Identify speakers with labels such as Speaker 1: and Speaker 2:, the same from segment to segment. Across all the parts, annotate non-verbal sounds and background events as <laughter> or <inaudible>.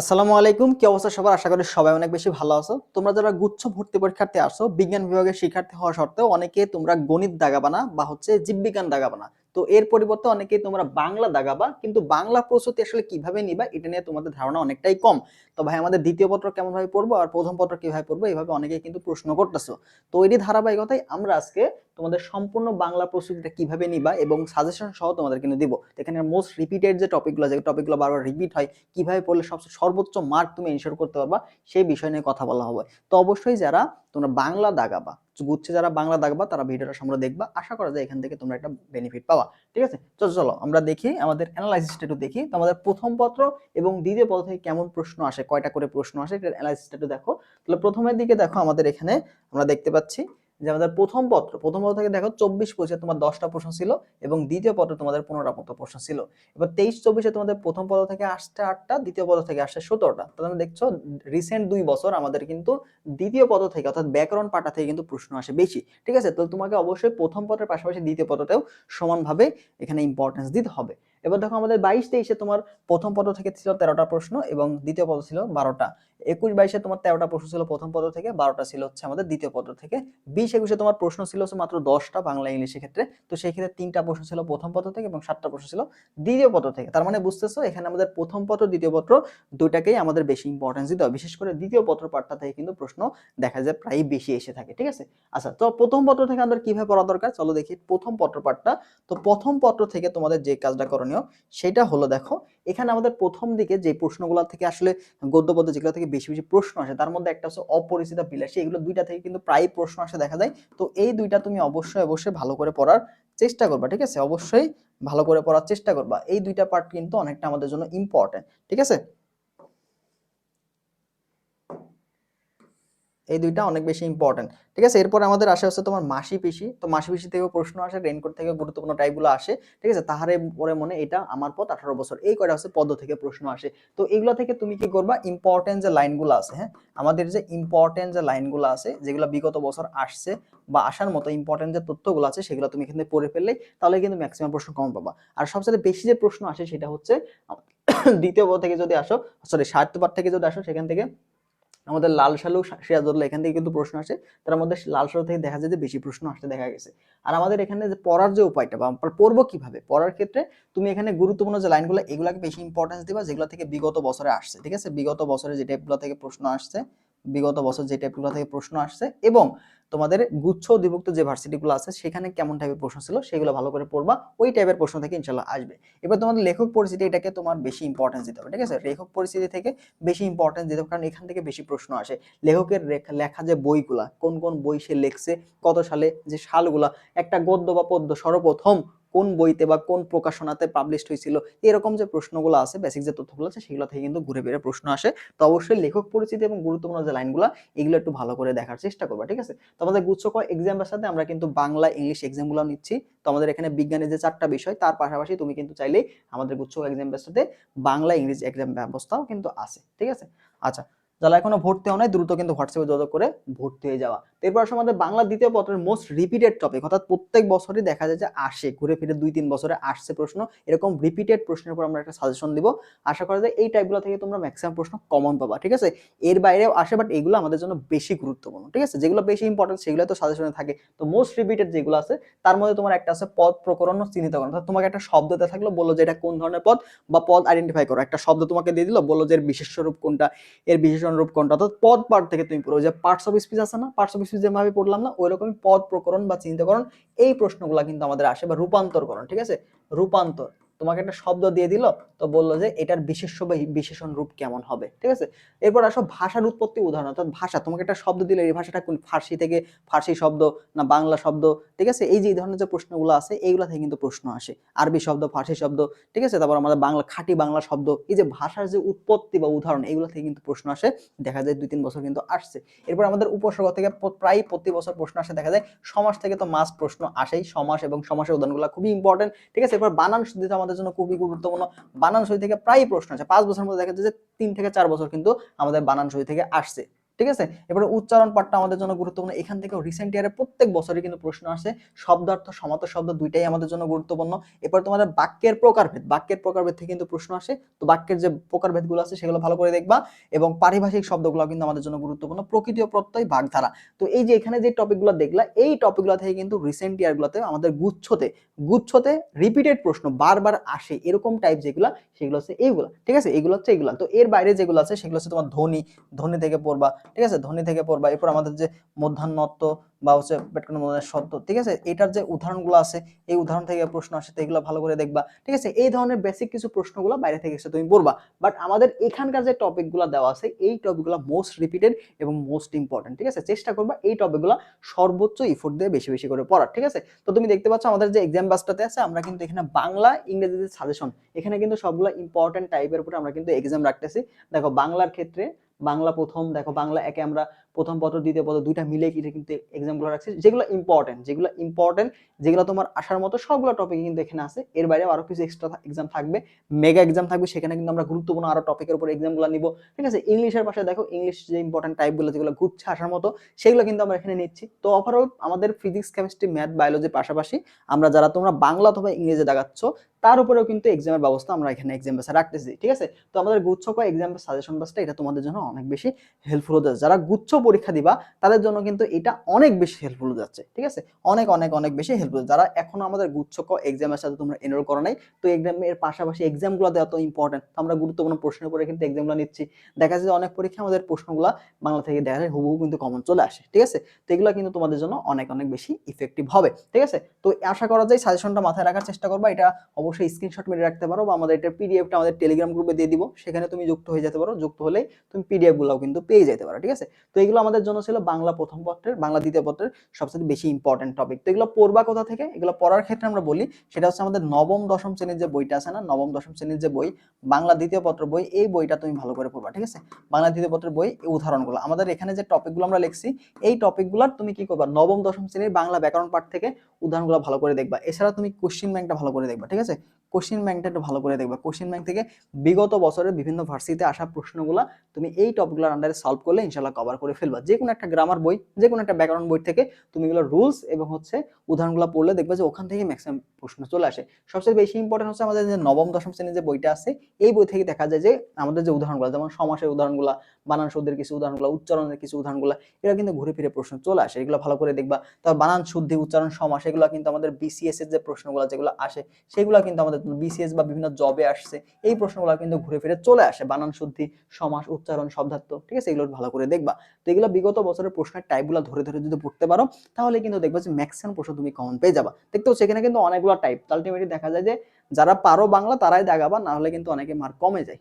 Speaker 1: আসসালামু আলাইকুম, কি অবস্থা সবার? আশা করি সবাই অনেক বেশি ভালো আছো। তোমরা যারা গুচ্ছ ভর্তি পরীক্ষার্থী আসো, বিজ্ঞান বিভাগের শিক্ষার্থী হওয়া সত্ত্বেও অনেকে তোমরা গণিত দাগাবানা বা হচ্ছে জীববিজ্ঞান দাগাবানা। তো এর পরিবর্তে অনেকেই তোমরা বাংলা দাগাবা, কিন্তু বাংলা প্রস্তুতি আসলে কীভাবে নিবা, এটা নিয়ে তোমাদের ধারণা অনেকটাই কম। তো ভাই, আমাদের দ্বিতীয় পত্র কেমন ভাবে পড়ব আর প্রথম পত্র কীভাবে পড়ব, এইভাবে অনেকেই কিন্তু প্রশ্ন করতেছো। তো এরই ধারাবাহিকতায় আমরা আজকে তোমাদের সম্পূর্ণ বাংলা প্রস্তুতিটা কীভাবে নিবা এবং সাজেশন সহ তোমাদের কিন্তু দিব। এখানে মোস্ট রিপিটেড যে টপিকগুলো যে টপিকগুলো বারবার রিপিট হয়, কীভাবে পড়লে সবচেয়ে সর্বোচ্চ মার্ক তুমি এনশোর করতে পারবা, সেই বিষয় নিয়ে কথা বলা হবে। তো অবশ্যই যারা তোমরা বাংলা দাগাবা গুচ্ছে যারা বাংলা দেখবা, তারা ভিডিওটা সম্পূর্ণ দেখবা। আশা করা যায় এখান থেকে তোমরা একটা বেনিফিট পাওয়া ঠিক আছে? চলো চলো, আমরা দেখি, আমাদের অ্যানালাইসিসটা একটু দেখি। তো আমাদের প্রথম পত্র এবং দ্বিতীয় পত্র থেকে কেমন প্রশ্ন আসে, কয়টা করে প্রশ্ন আসে এটা অ্যানালাইসিসটা একটু দেখো। তাহলে প্রথমের দিকে দেখো আমাদের এখানে আমরা দেখতে পাচ্ছি যে আমাদের প্রথম পত্র প্রথম পত্র থেকে দেখো চব্বিশ পঁচিশে তোমার দশটা প্রশ্ন ছিল এবং দ্বিতীয় পত্র তোমাদের পনেরোটা মতো প্রশ্ন ছিল। এবার তেইশ চব্বিশে তোমাদের প্রথম পদ থেকে আসছে আটটা, দ্বিতীয় পদ থেকে আসছে সতেরোটা। তাহলে দেখছ রিসেন্ট দুই বছর আমাদের কিন্তু দ্বিতীয় পদ থেকে অর্থাৎ ব্যাকরণ পাটা থেকে কিন্তু প্রশ্ন আসে বেশি। ঠিক আছে? তো তোমাকে অবশ্যই প্রথম পদের পাশাপাশি দ্বিতীয় পদতেও সমানভাবে এখানে ইম্পর্টেন্স দিতে হবে। এবার দেখো আমাদের বাইশ তেইশে তোমার প্রথম পদ থেকে ছিল তেরোটা প্রশ্ন এবং দ্বিতীয় পদ ছিল বারোটা। একুশ বাইশে তোমার তেরোটা প্রশ্ন ছিল প্রথম পদ থেকে, বারোটা ছিল হচ্ছে আমাদের দ্বিতীয় পদ থেকে। বিশ একুশে তোমার প্রশ্ন ছিল হচ্ছে মাত্র দশটা বাংলা ইংলিশের ক্ষেত্রে। তো সেই ক্ষেত্রে তিনটা প্রশ্ন ছিল প্রথম পদ থেকে এবং সাতটা প্রশ্ন ছিল দ্বিতীয় পত্র থেকে। তার মানে বুঝতেছো, এখানে আমাদের প্রথম পত্র দ্বিতীয় পত্র দুইটাকেই আমাদের বেশি ইম্পর্টেন্স দিতে হবে। বিশেষ করে দ্বিতীয় পত্র পাঠটা থেকে কিন্তু প্রশ্ন দেখা যায় প্রায় বেশি এসে থাকে, ঠিক আছে? আচ্ছা তো প্রথম পত্র থেকে আমাদের কীভাবে পড়া দরকার? চলো দেখি প্রথম পত্র পাঠটা তো প্রথম পত্র থেকে তোমাদের যে কাজটা করণীয় সেটা হলো দেখো, এখানে আমাদের প্রথম দিকে যে প্রশ্নগুলো থেকে আসলে গদ্যপদ্য যেগুলো থেকে বেশি বেশি প্রশ্ন আসে, তার মধ্যে একটা হচ্ছে অপরিচিত বিলাসী এগুলো দুইটা থেকে কিন্তু প্রায় প্রশ্ন আসে দেখা যায়। তো এই দুইটা তুমি অবশ্যই অবশ্যই ভালো করে পড়ার চেষ্টা করবা, ঠিক আছে? অবশ্যই ভালো করে পড়ার চেষ্টা করবা। এই দুইটা পার্ট কিন্তু অনেকটা আমাদের জন্য ইম্পর্টেন্ট ঠিক আছে? এই দুইটা অনেক বেশি ইম্পর্টেন্ট ঠিক আছে? এরপর আমাদের আসে হচ্ছে তোমার মাসি পিসি, তো মাসি পিসি থেকেও প্রশ্ন আসে রেনকোট থেকে গুরুত্বপূর্ণ টাইপগুলো আসে, ঠিক আছে? তাহারে পরে মনে এটা আমার পথ, আঠারো বছর, এই কয়টা হচ্ছে পদ্ম থেকে প্রশ্ন আসে। তো এগুলো থেকে তুমি কি করবা? ইম্পর্টেন্ট যে লাইনগুলো আছে হ্যাঁ? আমাদের যে ইম্পর্টেন্ট যে লাইনগুলো আছে, যেগুলো বিগত বছর আসছে বা আসার মতো ইম্পর্টেন্ট যে তথ্যগুলো আছে, সেগুলো তুমি এখানে পড়ে ফেললেই তাহলে কিন্তু ম্যাক্সিমাম প্রশ্ন কম পাবা। আর সবচেয়ে বেশি যে প্রশ্ন আসে সেটা হচ্ছে, <coughs> দ্বিতীয় পদ থেকে যদি আসো সরি সাহিত্য পাঠ থেকে যদি আসো, সেখান থেকে আমাদের লাল সালু সিরাজুল্লাহ এখান থেকে কিন্তু প্রশ্ন আসে। তার মধ্যে লাল সালু থেকে দেখা যায় যে বেশি প্রশ্ন আসতে দেখা গেছে। আর আমাদের এখানে যে পড়ার যে উপায়টা বা পড়ব কীভাবে? পড়ার ক্ষেত্রে তুমি এখানে গুরুত্বপূর্ণ যে লাইনগুলো, এগুলোকে বেশি ইম্পর্টেন্স দিবা, যেগুলো থেকে বিগত বছরে আসছে, ঠিক আছে? বিগত বছরে যে টাইপগুলো থেকে প্রশ্ন আসছে, বিগত বছর যে টাইপগুলো থেকে প্রশ্ন আসছে এবং তোমাদের গুচ্ছ অধিভুক্ত যে ভার্সিটিগুলো আছে, সেখানে কেমন টাইপের প্রশ্ন ছিল সেগুলো ভালো করে পড়বা, ওই টাইপের প্রশ্ন থেকে ইনশাল্লাহ আসবে। এবার তোমাদের লেখক পরিস্থিতি এটাকে তোমার বেশি ইম্পর্টেন্স দিতে হবে, ঠিক আছে? লেখক পরিস্থিতি থেকে বেশি ইম্পর্টেন্স দিতে হবে, কারণ এখান থেকে বেশি প্রশ্ন আসে। লেখকের লেখা যে বইগুলা, কোন কোন বই সে লেখছে, কত সালে যে সালগুলা, একটা গদ্য বা পদ্য সর্বপ্রথম কোন বইতে বা কোন প্রকাশনাতে পাবলিশড হয়েছিল, এরকম যে প্রশ্নগুলো আছে বেসিক যে তথ্যগুলো আছে, সেগুলো থেকে কিন্তু ঘুরে ফিরে প্রশ্ন আসে। তো অবশ্যই লেখক পরিচিতি এবং গুরুত্বপূর্ণ যে লাইনগুলো, এগুলো একটু ভালো করে দেখার চেষ্টা করবা, ঠিক আছে? তো আমাদের গুচ্ছ এক্সামের সাথে আমরা কিন্তু বাংলা ইংলিশ এক্সামগুলো নিচ্ছি। তো আমাদের এখানে বিজ্ঞানের যে চারটা বিষয়, তার পাশাপাশি তুমি কিন্তু চাইলেই আমাদের গুচ্ছ এক্সামের সাথে বাংলা ইংলিশ এক্সাম ব্যবস্থাও কিন্তু আছে, ঠিক আছে? আচ্ছা যারা এখনও ভর্তি হয় নাই, দ্রুত কিন্তু হোয়াটসঅ্যাপে যোগাযোগ করে ভর্তি হয়ে যাওয়া। এরপর আসলে আমাদের বাংলা দ্বিতীয় পত্রের মোস্ট রিপিটেড টপিক অর্থাৎ প্রত্যেক বছরই দেখা যায় যে আসে, ঘুরে ফিরে দুই, তিন বছরে আসছে প্রশ্ন, এরকম রিপিটেড প্রশ্নের উপর আমরা একটা সাজেশন দিব। আশা করা যায় এই টাইপগুলো থেকে তোমরা ম্যাক্সিমাম প্রশ্ন কমন পাবা, ঠিক আছে? এর বাইরেও আসে বাট এগুলো আমাদের জন্য বেশি গুরুত্বপূর্ণ, ঠিক আছে? যেগুলো বেশি ইম্পর্টেন্ট সেগুলো তো সাজেশনে থাকে। তো মোস্ট রিপিটেড যেগুলো আছে, তার মধ্যে তোমার একটা আছে পদ প্রকরণ চিহ্নিতকরণ অর্থাৎ তোমাকে একটা শব্দতে থাকল, বলল যে এটা কোন ধরনের পদ, বা পদ আইডেন্টিফাই করো। একটা শব্দ তোমাকে দিয়ে দিল, বলল যে এর বিশেষ রূপ কোনটা, এর বিশেষণ রূপ কোনটা, অর্থাৎ পদ পার্ট থেকে তুমি পড়ো। যে পার্টস অফ স্পিচ আছে না? পার্টস অফ স্পিচ যেভাবে পড়লাম না ওই রকমই পদ প্রকরণ বা চিন্তাকরণ এই প্রশ্নগুলো কিন্তু আমাদের আসে বা রূপান্তরকরণ ঠিক আছে? রূপান্তর। তোমাকে একটা শব্দ দিয়ে দিল, তো বলল যে এটার বিশেষ্য বা বিশেষণ রূপ কেমন হবে, ঠিক আছে? এরপর আসো ভাষার উৎপত্তি উদাহরণ, অর্থাৎ ভাষা, তোমাকে একটা শব্দ দিলে, এই ভাষাটা কোন, ফার্সি থেকে ফার্সি শব্দ না বাংলা শব্দ, ঠিক আছে? এই যে, এই ধরনের যে প্রশ্নগুলো আছে, এইগুলো থেকে কিন্তু প্রশ্ন আসে। আরবি শব্দ, ফার্সি শব্দ, ঠিক আছে? তারপর আমাদের বাংলা, খাঁটি বাংলা শব্দ, এই যে ভাষার যে উৎপত্তি বা উদাহরণ, এইগুলো থেকে কিন্তু প্রশ্ন আসে, দেখা যায় দুই তিন বছর কিন্তু আসছে। এরপর আমাদের উপসর্গ থেকে প্রায় প্রতি বছর প্রশ্ন আসে, দেখা যায় সমাজ থেকে তো মাস প্রশ্ন আসেই, সমাস এবং সমাসের উদাহরণগুলো খুবই ইম্পর্টেন্ট ঠিক আছে? এরপর বানান শুদ্ধিটা আমাদের জন্য খুবই গুরুত্বপূর্ণ। বানান সই থেকে প্রায় প্রশ্ন আছে পাঁচ বছরের মধ্যে দেখা যায় যে তিন থেকে চার বছর কিন্তু আমাদের বানান সই থেকে আসছে। ঠিক আছে? এবারে উচ্চারণ পাঠটা আমাদের জন্য গুরুত্বপূর্ণ। এখান থেকে রিসেন্ট ইয়ারে প্রত্যেক বছরই কিন্তু প্রশ্ন আসে। শব্দার্থ সমাত শব্দ দুইটাই আমাদের জন্য গুরুত্বপূর্ণ। এরপর তোমাদের বাক্যের প্রকারভেদ। বাক্যের প্রকারভেদ থেকে কিন্তু প্রশ্ন আসে। তো বাক্যের যে প্রকারভেদগুলো আছে সেগুলো ভালো করে দেখবা এবং পারিভাষিক শব্দগুলো কিন্তু আমাদের জন্য গুরুত্বপূর্ণ। প্রকৃতি ও প্রত্যয় বাগধারা। তো এই যে এখানে যে টপিকগুলো দেখলা, এই টপিকগুলো থেকে কিন্তু রিসেন্ট ইয়ারগুলোতে আমাদের গুচ্ছতে গুচ্ছতে রিপিটেড প্রশ্ন বারবার আসে। এরকম টাইপ যেগুলো, সেগুলো হচ্ছে এইগুলো ঠিক আছে? এগুলো হচ্ছে এগুলো। তো এর বাইরে যেগুলো আছে সেগুলো হচ্ছে তোমার ধ্বনি। ধ্বনি থেকে পড়বা। ঠিক আছে? ধ্বনি থেকে পড়বা এরপর আমাদের যে মধ্যাহ্নত্ব বা হচ্ছে পেটকন মনের সত্য ঠিক আছে? এটার যে উদাহরণগুলো আছে, এই উদাহরণ থেকে প্রশ্ন আসে এগুলো ভালো করে দেখবা, ঠিক আছে? এই ধরনের বেসিক কিছু প্রশ্নগুলো বাইরে থেকে এসে তুমি পড়বা। বাট আমাদের এখানকার যে টপিকগুলো দেওয়া আছে, এই টপিকগুলো মোস্ট রিপিটেড এবং মোস্ট ইম্পর্টেন্ট ঠিক আছে? চেষ্টা করবা এই টপিকগুলো সর্বোচ্চ ইফোর্ট দিয়ে বেশি বেশি করে পড়ার, ঠিক আছে? তো তুমি দেখতে পাচ্ছ আমাদের যে এক্সাম বাসটাতে আছে, আমরা কিন্তু এখানে বাংলা, ইংরেজিতে সাজেশন এখানে কিন্তু সবগুলো ইম্পর্টেন্ট টাইপের উপরে আমরা কিন্তু এক্সাম রাখতেছি। দেখো, বাংলার ক্ষেত্রে বাংলা প্রথম দেখো বাংলা একে আমরা প্রথম পত্র, দ্বিতীয় পত্র দুইটা মিলে কিন্তু কিন্তু এক্সামগুলো রাখছি। যেগুলো ইম্পর্টেন্ট যেগুলো ইম্পর্টেন্ট যেগুলো তোমার আসার মতো সবগুলো টপিক কিন্তু এখানে আছে। এর বাইরে আরও কিছু এক্সট্রা এক্সাম থাকবে। মেগা এক্সাম থাকবে, সেখানে কিন্তু আমরা গুরুত্বপূর্ণ আরও টপিকের উপর এক্সামগুলো নিব। ঠিক আছে? ইংলিশের পাশে দেখো ইংলিশ যে ইম্পর্টেন্ট টাইপগুলো যেগুলো ঘুরছে আসার মতো, সেগুলো কিন্তু আমরা এখানে নিচ্ছি। তো ওভারঅল আমাদের ফিজিক্স কেমিস্ট্রি ম্যাথ বায়োলজির পাশাপাশি আমরা যারা তোমরা বাংলা অথবা ইংরেজি দেখাচ্ছ, তার উপরেও কিন্তু এক্সামের ব্যবস্থা আমরা এখানে এক্সাম বেসে রাখতেছি। ঠিক আছে? তো আমাদের গুচ্ছ বা এক্সাম সাজেশন বাসটা এটা তোমাদের জন্য অনেক বেশি হেল্পফুল হতে যারা গুচ্ছ পরীক্ষা দিবা, তাদের জন্য কিন্তু এটা অনেক বেশি হেল্পফুল যাচ্ছে, ঠিক আছে? অনেক অনেক অনেক বেশি হেল্পফুল যারা এখনও আমাদের গুচ্ছ ক এক্সামের সাথে তোমরা এনরোল করো নাই, তো এক্সামের পাশাপাশি এক্সামগুলো এত ইম্পর্টেন্ট আমরা গুরুত্বপূর্ণ প্রশ্নের উপরে কিন্তু এক্সামগুলো নিচ্ছি। দেখা যায় অনেক পরীক্ষা আমাদের প্রশ্নগুলো বাংলা থেকে দেখা যায় হুবহু কিন্তু কমন চলে আসে, ঠিক আছে? তো এগুলো কিন্তু তোমাদের জন্য অনেক অনেক বেশি ইফেক্টিভ হবে, ঠিক আছে? তো আশা করা যায় সাজেশনটা মাথায় রাখার চেষ্টা করবা। এটা অবশ্যই স্ক্রিনশট মেরে রাখতে পারো বা আমাদের এটার পিডিএফটা আমাদের টেলিগ্রাম গ্রুপে দিয়ে দিব। সেখানে তুমি যুক্ত হয়ে যেতে পারো। যুক্ত হলে তুমি পিডিএফ গুলাও কিন্তু পেয়ে যেতে পারো, ঠিক আছে? তো এগুলো আমাদের জন্য ছিল বাংলা প্রথম পত্রের, বাংলা দ্বিতীয় পত্রের সবচেয়ে বেশি ইম্পর্টেন্ট টপিক তো এগুলো পড়বা কোথা থেকে? এগুলো পড়ার ক্ষেত্রে আমরা বলি, সেটা হচ্ছে আমাদের নবম, দশম শ্রেণির যে বইটা আছে না, নবম, দশম শ্রেণির যে বই, বাংলা দ্বিতীয় পত্র বই, এই বইটা তুমি ভালো করে পড়বা, ঠিক আছে? বাংলা দ্বিতীয় পত্রের বই, এই উদাহরণগুলো। আমাদের এখানে যে টপিকগুলো আমরা লিখছি, এই টপিকগুলোর তুমি কি করবা? নবম, দশম শ্রেণির বাংলা ব্যাকরণ পাঠ থেকে উদাহরণগুলো ভালো করে দেখবা। এছাড়া তুমি কোশ্চিন ব্যাংকটা ভালো করে দেখবা, ঠিক আছে? কোশ্চিন ব্যাংকটা একটু ভালো করে দেখবা। কোশ্চিন ব্যাংক থেকে বিগত বছরের বিভিন্ন ভার্সিটিতে আসা প্রশ্নগুলো তুমি এই টপিকগুলোর আন্ডারে সলভ করলে ইনশাল্লাহ কভার করে ফেলবা যে কোনো একটা গ্রামার বই যে কোনো একটা ব্যাকরণ বই থেকে তুমি এগুলো রুলস এবং হচ্ছে উদাহরণগুলো পড়লে দেখবে যে ওখান থেকে ম্যাক্সিমাম প্রশ্ন চলে আসে। সবচেয়ে বেশি ইম্পর্টেন্ট হচ্ছে আমাদের যে নবম, দশম শ্রেণির যে বইটা আছে, এই বই থেকে দেখা যায় যে আমাদের যে উদাহরণগুলো, যেমন সমাসের উদাহরণগুলো বানান শব্দের কিছু উদাহরণগুলো, উচ্চারণের কিছু উদাহরণগুলো, এরা কিন্তু ঘুরে ফিরে প্রশ্ন চলে আসে। এগুলো ভালো করে দেখবা। তারপর বানান শুদ্ধি উচ্চারণ, সমাস, এগুলো কিন্তু আমাদের বিসিএস এর যে প্রশ্নগুলো যেগুলো আসে, সেগুলো কিন্তু আমাদের বিসিএস বা বিভিন্ন জবে আসছে, এই প্রশ্নগুলো কিন্তু ঘুরে ফিরে চলে আসে। বানান শুদ্ধি সমাস, উচ্চারণ, শব্দার্থ, ঠিক আছে? এগুলো ভালো করে দেখবা। তো এগুলো বিগত বছরের প্রশ্নের টাইপগুলো ধরে ধরে যদি পড়তে পারো, তাহলে কিন্তু দেখব যে ম্যাক্সিমাম প্রশ্ন তুমি কমন পেয়ে যাবা। দেখতেও সেখানে কিন্তু অনেকগুলো টাইপ আলটিমেটলি দেখা যায় যে যারা পারো বাংলা তারাই দেখাবা না হলে কিন্তু অনেকে মার্ক কমে যায়।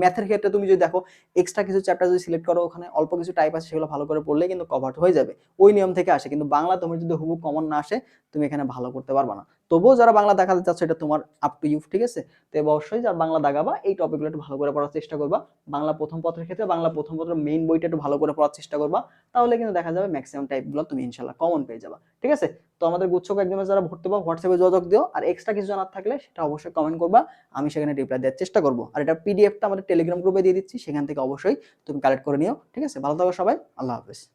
Speaker 1: ম্যাথের ক্ষেত্রে তুমি যদি দেখো এক্সট্রা কিছু চ্যাপ্টার যদি সিলেক্ট করো, ওখানে অল্প কিছু টাইপ আছে, সেগুলো ভালো করে পড়লে কিন্তু কভার হয়ে যাবে। ওই নিয়ম থেকে আসে, কিন্তু বাংলা তুমি যদি হুবু কমন না আসে, তুমি এখানে ভালো করতে পারবা না। তবুও যারা বাংলা দেখাতে চাচ্ছ, এটা তোমার আপ টু ইউ ঠিক আছে? তো অবশ্যই যারা বাংলা দেখাবা, এই টপিকগুলো একটু ভালো করে পড়ার চেষ্টা করবা। বাংলা প্রথম পত্রের ক্ষেত্রে বাংলা প্রথম পত্রের মেইন বইটা একটু ভালো করে পড়ার চেষ্টা করবা। তাহলে কিন্তু দেখা যাবে ম্যাক্সিমাম টাইপগুলো তুমি ইনশাল্লাহ কমন পেয়ে যাবা। ঠিক আছে? তো আমাদের গুচ্ছক একদম যারা ভর্তি পাবো হোয়াটসঅ্যাপে যোগাযোগ দিও। আর এক্সট্রা কিছু জানার থাকলে সেটা অবশ্যই কমেন্ট করবা। আমি সেখানে রিপ্লাই দেওয়ার চেষ্টা করব। আর এটা পিডিএফটা আমাদের টেলিগ্রাম গ্রুপে দিয়ে দিচ্ছি। সেখান থেকে অবশ্যই তুমি কালেক্ট করে নিও। ঠিক আছে? ভালো থাকো সবাই। আল্লাহ হাফেজ।